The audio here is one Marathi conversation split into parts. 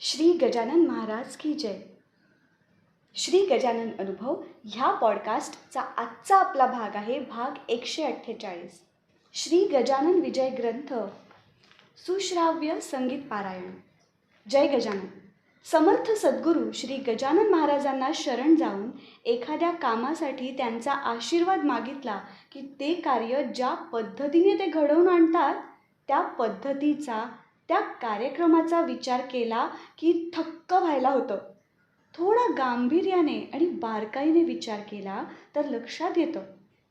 श्री गजानन महाराज की जय. श्री गजानन अनुभव ह्या पॉडकास्टचा आजचा आपला भाग आहे भाग एकशे अठ्ठेचाळीस. श्री गजानन विजय ग्रंथ सुश्राव्य संगीत पारायण. जय गजानन. समर्थ सद्गुरू श्री गजानन महाराजांना शरण जाऊन एखाद्या कामासाठी त्यांचा आशीर्वाद मागितला की ते कार्य ज्या पद्धतीने ते घडवून आणतात त्या पद्धतीचा त्या कार्यक्रमाचा विचार केला की थक्क व्हायला होतं. थोडा गांभीर्याने आणि बारकाईने विचार केला तर लक्षात येतं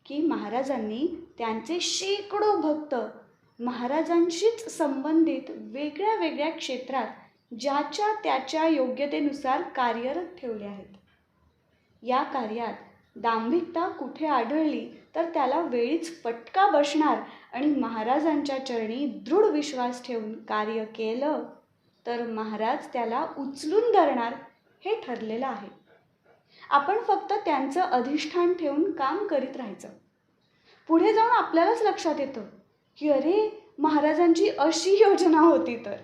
की महाराजांनी त्यांचे शेकडो भक्त महाराजांशीच संबंधित वेगळ्या वेगळ्या क्षेत्रात ज्याच्या त्याच्या योग्यतेनुसार कार्यरत ठेवले आहेत. या कार्यात दांभिकता कुठे आढळली तर त्याला वेळीच फटका बसणार आणि महाराजांच्या चरणी दृढ विश्वास ठेवून कार्य केलं तर महाराज त्याला उचलून धरणार हे ठरलेलं आहे. आपण फक्त त्यांचं अधिष्ठान ठेवून काम करीत राहायचं. पुढे जाऊन आपल्यालाच लक्षात येतं की अरे महाराजांची अशी योजना होती तर.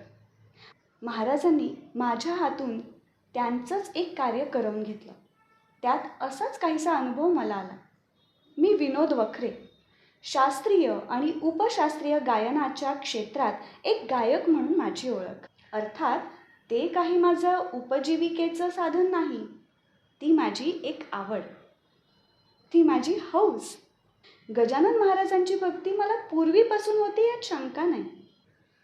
महाराजांनी माझ्या हातून त्यांचंच एक कार्य करून घेतलं. त्यात असाच काहीसा अनुभव मला आला. मी विनोद वखरे शास्त्रीय आणि उपशास्त्रीय गायनाच्या क्षेत्रात एक गायक म्हणून माझी ओळख. अर्थात ते काही माझं उपजीविकेचं साधन नाही. ती माझी एक आवड. ती माझी हौस. गजानन महाराजांची भक्ती मला पूर्वीपासून होती यात शंका नाही.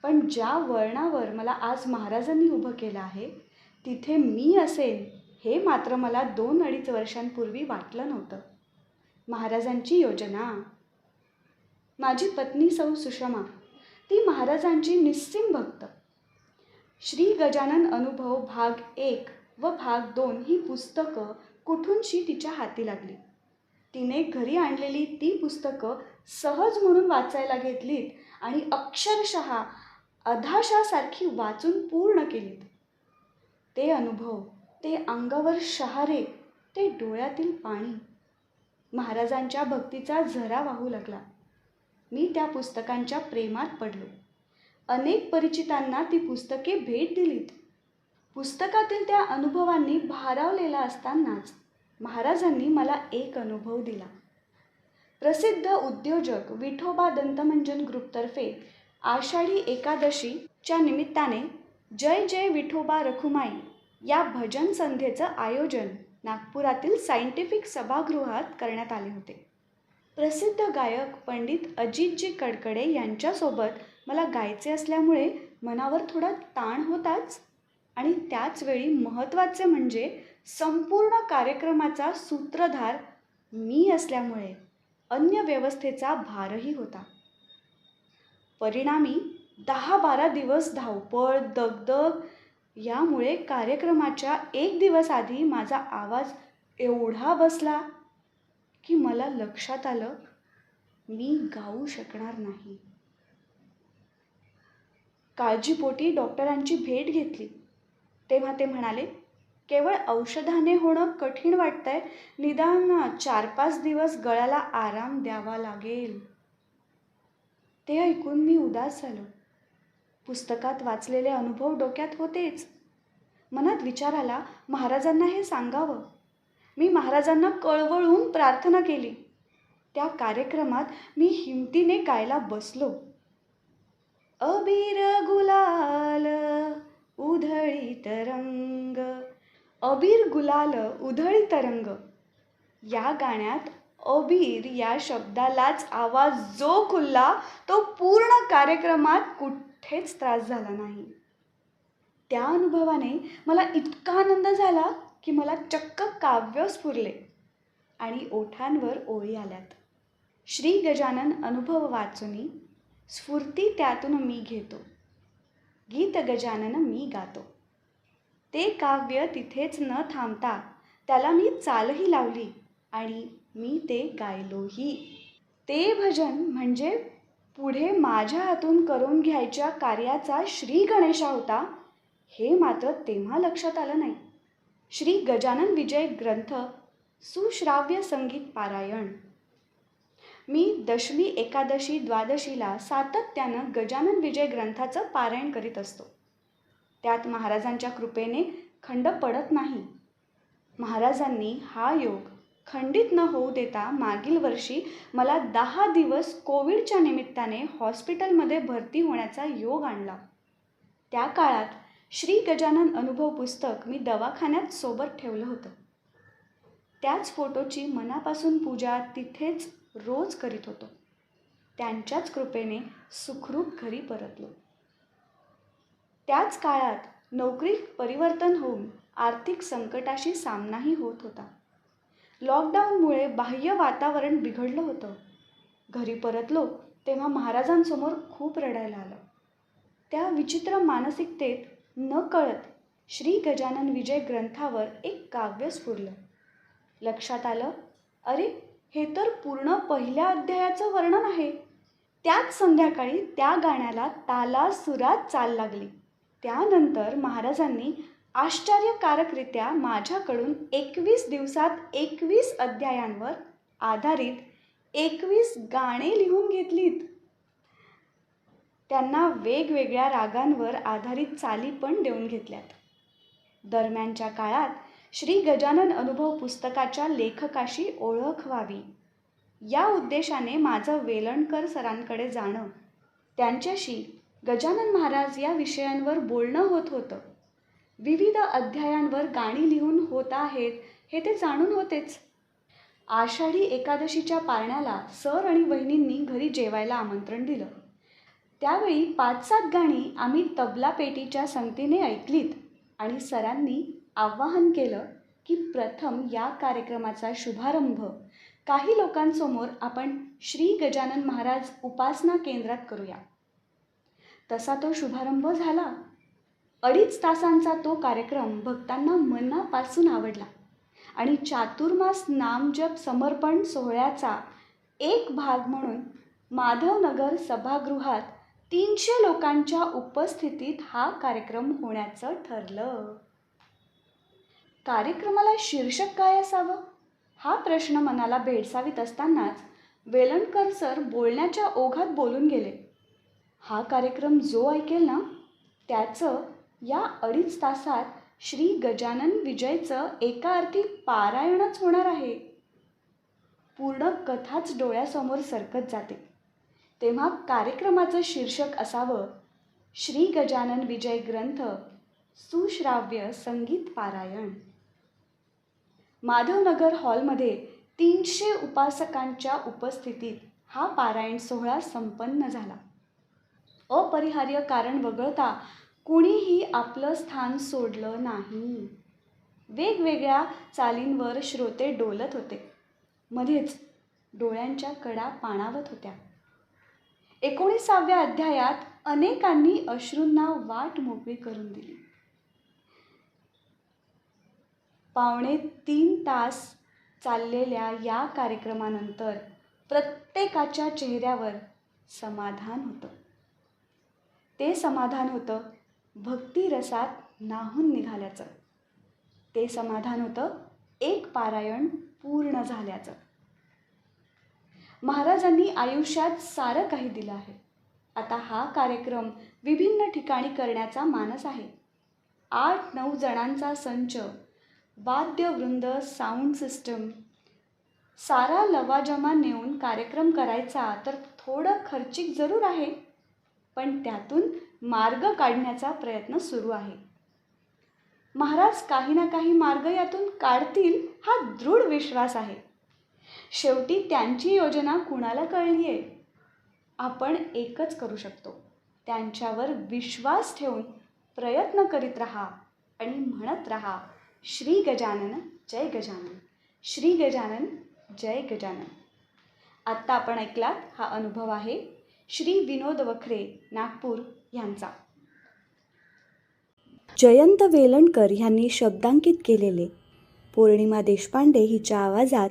पण ज्या वळणावर मला आज महाराजांनी उभं केलं आहे तिथे मी असेन हे मात्र मला दोन अडीच वर्षांपूर्वी वाटलं नव्हतं. महाराजांची योजना माझी पत्नी सौ सुषमा ती महाराजांची निस्सीम भक्त. श्री गजानन अनुभव भाग एक व भाग दोन ही पुस्तकं कुठूनशी तिच्या हाती लागली. तिने घरी आणलेली ती पुस्तकं सहज म्हणून वाचायला घेतलीत आणि अक्षरशः अधाशासारखी वाचून पूर्ण केलीत. ते अनुभव ते अंगावर शहारे ते डोळ्यातील पाणी महाराजांच्या भक्तीचा झरा वाहू लागला. मी त्या पुस्तकांच्या प्रेमात पडलो. अनेक परिचितांना ती पुस्तके भेट दिलीत. पुस्तकातील त्या अनुभवांनी भारावलेला असतानाच महाराजांनी मला एक अनुभव दिला. प्रसिद्ध उद्योजक विठोबा दंतमंजन ग्रुपतर्फे आषाढी एकादशीच्या निमित्ताने जय जय विठोबा रखुमाई या भजन संध्येचं आयोजन नागपुरातील सायंटिफिक सभागृहात करण्यात आले होते. प्रसिद्ध गायक पंडित अजितजी कडकडे यांच्यासोबत मला गायचे असल्यामुळे मनावर थोडा ताण होताच. आणि त्याचवेळी महत्त्वाचे म्हणजे संपूर्ण कार्यक्रमाचा सूत्रधार मी असल्यामुळे अन्य व्यवस्थेचा भारही होता. परिणामी दहा बारा दिवस धावपळ दगदग यामुळे कार्यक्रमाच्या एक दिवस आधी माझा आवाज एवढा बसला की मला लक्षात आलं मी गाऊ शकणार नाही. काळजीपोटी डॉक्टरांची भेट घेतली. तेव्हा ते म्हणाले केवळ औषधाने होणं कठीण वाटतंय. निदान चार पाच दिवस गळ्याला आराम द्यावा लागेल. ते ऐकून मी उदास झालो. पुस्तकात वाचलेले अनुभव डोक्यात होतेच. मनात विचार आला महाराजांना हे सांगावं. मी महाराजांना कळवळून प्रार्थना केली. त्या कार्यक्रमात मी हिमतीने गायला बसलो. अबीर गुलाल उधळी तरंग अबीर गुलाल उधळी तरंग या गाण्यात अबीर या शब्दालाच आवाज जो खुलला तो पूर्ण कार्यक्रमात कुठेच त्रास झाला नाही. त्या अनुभवाने मला इतका आनंद झाला की मला चक्क काव्य स्फुरले आणि ओठांवर ओळी आल्यात. श्री गजानन अनुभव वाचुनी स्फूर्ती त्यातून मी घेतो. गीत गजानन मी गातो. ते काव्य तिथेच न थांबता त्याला मी चालही लावली आणि मी ते गायलोही. ते भजन म्हणजे पुढे माझ्या हातून करून घ्यायच्या कार्याचा श्री गणेशा होता हे मात्र तेव्हा लक्षात आलं नाही. श्री गजानन विजय ग्रंथ सुश्राव्य संगीत पारायण. मी दशमी एकादशी द्वादशीला सातत्यानं गजानन विजय ग्रंथाचं पारायण करीत असतो. त्यात महाराजांच्या कृपेने खंड पडत नाही. महाराजांनी हा योग खंडित न होऊ देता मागील वर्षी मला दहा दिवस कोविडच्या निमित्ताने हॉस्पिटलमध्ये भरती होण्याचा योग आणला. त्या काळात श्री गजानन अनुभव पुस्तक मी दवाखान्यात सोबत ठेवलं होतं. त्याच फोटोची मनापासून पूजा तिथेच रोज करीत होतो. त्यांच्याच कृपेने सुखरूप घरी परतलो. त्याच काळात नोकरीत परिवर्तन होऊन आर्थिक संकटाशी सामनाही होत होता. लॉकडाऊनमुळे बाह्य वातावरण बिघडलं होतं. घरी परतलो तेव्हा महाराजांसमोर खूप रडायला आलं. त्या विचित्र मानसिकतेत न कळत श्री गजानन विजय ग्रंथावर एक काव्य स्फुरलं लक्षात आलं अरे हे तर पूर्ण पहिल्या अध्यायाचं वर्णन आहे. त्याच संध्याकाळी त्या गाण्याला ताला सुरात चाल लागली. त्यानंतर महाराजांनी आश्चर्यकारकरित्या माझ्याकडून एकवीस दिवसात एकवीस अध्यायांवर आधारित एकवीस गाणे लिहून घेतलीत. त्यांना वेगवेगळ्या रागांवर आधारित चाली पण देऊन घेतल्यात. दरम्यानच्या काळात श्री गजानन अनुभव पुस्तकाच्या लेखकाशी ओळख व्हावी. या उद्देशाने माझं वेलणकर सरांकडे जाणं त्यांच्याशी गजानन महाराज या विषयांवर बोलणं होत होतं. विविध अध्यायांवर गाणी लिहून होत आहेत हे ते जाणून होतेच. आषाढी एकादशीच्या पाळण्याला सर आणि वहिनींनी घरी जेवायला आमंत्रण दिलं. त्यावेळी पाच सात गाणी आम्ही तबला पेटीच्या संगतीने ऐकलीत आणि सरांनी आवाहन केलं की प्रथम या कार्यक्रमाचा शुभारंभ. काही लोकांसमोर आपण श्री गजानन महाराज उपासना केंद्रात करूया. तसा तो शुभारंभ झाला. अडीच तासांचा तो कार्यक्रम भक्तांना मनापासून आवडला आणि चातुर्मास नामजप समर्पण सोहळ्याचा एक भाग म्हणून माधवनगर सभागृहात तीनशे लोकांच्या उपस्थितीत हा कार्यक्रम होण्याचं ठरलं. कार्यक्रमाला शीर्षक काय असावं? हा प्रश्न मनाला भेडसावीत असतानाच वेलणकर सर बोलण्याच्या ओघात बोलून गेले. हा कार्यक्रम जो ऐकेल ना त्याचं या अडीच तासात श्री गजानन विजयचं एका अर्थी पारायणच होणार आहे. पूर्ण कथाच डोळ्यासमोर सरकत जाते. तेव्हा कार्यक्रमाचं शीर्षक असावं. श्री गजानन विजय ग्रंथ सुश्राव्य संगीत पारायण. माधवनगर हॉलमध्ये तीनशे उपासकांच्या उपस्थितीत हा पारायण सोहळा संपन्न झाला. अपरिहार्य कारण वगळता कुणीही आपलं स्थान सोडलं नाही. वेगवेगळ्या चालींवर श्रोते डोलत होते. मध्येच डोळ्यांच्या कडा पाणावत होत्या. एकोणीसाव्या अध्यायात अनेकांनी अश्रूंना वाट मोकळी करून दिली. पावणे तीन तास चाललेल्या या कार्यक्रमानंतर प्रत्येकाच्या चेहऱ्यावर समाधान होतं. ते समाधान होतं भक्तिरसात नाहून निघाल्याचं. ते समाधान होतं एक पारायण पूर्ण झाल्याचं. महाराजांनी आयुष्यात सारं काही दिलं आहे. आता हा कार्यक्रम विभिन्न ठिकाणी करण्याचा मानस आहे. आठ नऊ जणांचा संच वाद्यवृंद साऊंड सिस्टम सारा लवाजमा नेऊन कार्यक्रम करायचा तर थोडं खर्चिक जरूर आहे. पण त्यातून मार्ग काढण्याचा प्रयत्न सुरू आहे. महाराज काही ना काही मार्ग यातून काढतील हा दृढ विश्वास आहे. शेवटी त्यांची योजना कुणाला कळली आहे आपण एकच करू शकतो. त्यांच्यावर विश्वास ठेवून प्रयत्न करीत राहा आणि म्हणत राहा श्री गजानन जय गजानन. श्री गजानन जय गजानन. आत्ता आपण ऐकलात हा अनुभव आहे श्री विनोद वखरे नागपूर यांचा. जयंत वेलणकर ह्यांनी शब्दांकित केलेले. पौर्णिमा देशपांडे हिच्या आवाजात